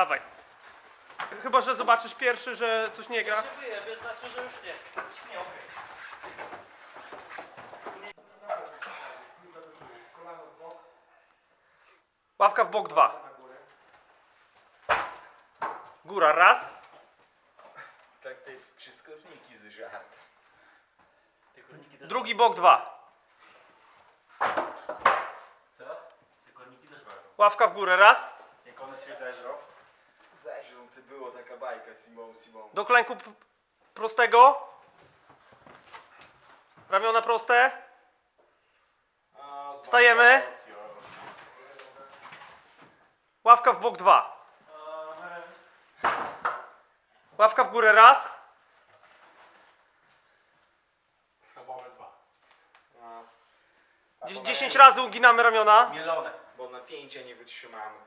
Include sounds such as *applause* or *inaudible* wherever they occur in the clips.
Dawaj. Chyba, że zobaczysz pierwszy, że coś nie gra. Wyjebie, znaczy, że już nie. Nie, okej. Ławka w bok dwa. Góra raz. Tak te przyskorniki z żart. Te korniki też... Drugi bok dwa. Co? Te korniki też ważą. Ławka w górę raz. Jak one się zeżrą? Zeżrą, to było taka bajka Simon Simon. Do klęku p- prostego. Ramiona proste. Wstajemy. Ławka w bok dwa. Ławka w górę raz. Schabowe dwa. No, Dzie- 10 razy uginamy ramiona. Mielone. bo napięcia nie wytrzymamy.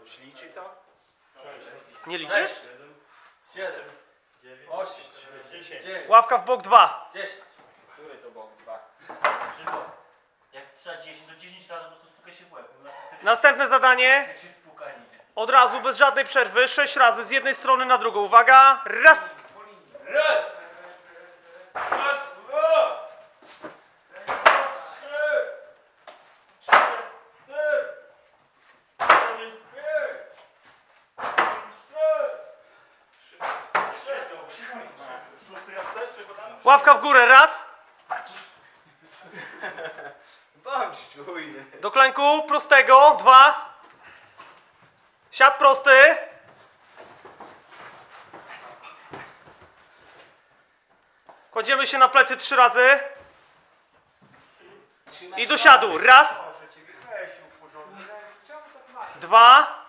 Ktoś liczy to? Nie liczysz? Siedem. Osiem. Dziesięć. Dziewięć. Ławka w bok dwa. Dziesięć. Który to bok dwa? Szybko. Jak trzeba 10, to 10 razy po prostu stuka się w łeb. Następne zadanie. Jak się. Od razu, bez żadnej przerwy. 6 razy z jednej strony na drugą. Uwaga. Raz! Raz! Dwa! Trzy! Cztery! Pięć! Szósty raz też przekładamy? Ławka w górę raz. Bądź czujny. Do klęku prostego. Dwa. Siad prosty. Kładziemy się na plecy trzy razy. I do siadu. Raz. Dwa.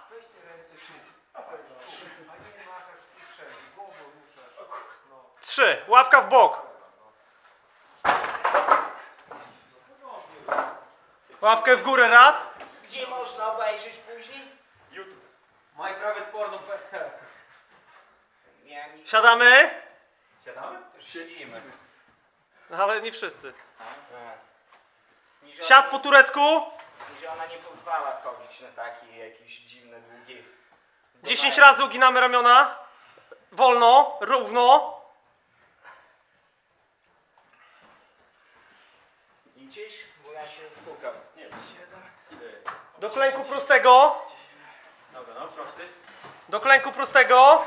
Trzy. Ławka w bok. Ławkę w górę raz. Gdzie można obejrzeć później? My private porno. *laughs* Miałem... Siadamy. Siadamy? Siedzimy. No, Ale nie wszyscy. Mi żona- Siad po turecku. mi żona nie pozwala chodzić na takie jakieś dziwne, długie... 10 razy uginamy ramiona. Wolno, równo. Liczysz? Bo ja się stukam. Nie, siedem. Ile jest? Do klęku prostego. Dobra, no prosty. Do klęku prostego.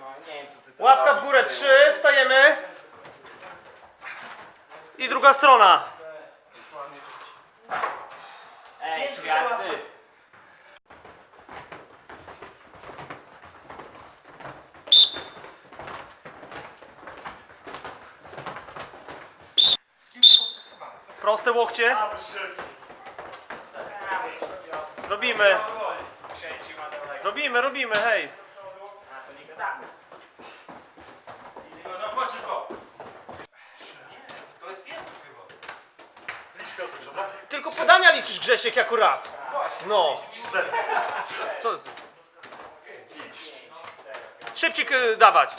No, nie wiem co ty tam Ławka w robisz górę z. 3. Wstajemy. I druga strona. Proste łokcie. Robimy. Robimy, robimy, hej. Tylko podania liczysz Grzesiek jako raz. No. Co? Szybciej dawać.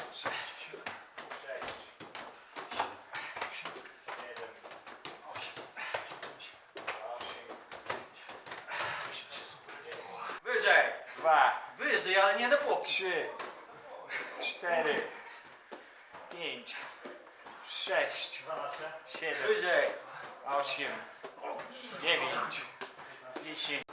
Wyżej. Dwa, Wyżej, ale nie na boki. trzy, cztery, pięć, sześć, siedem, Wyżej. osiem, dziewięć, dziesięć.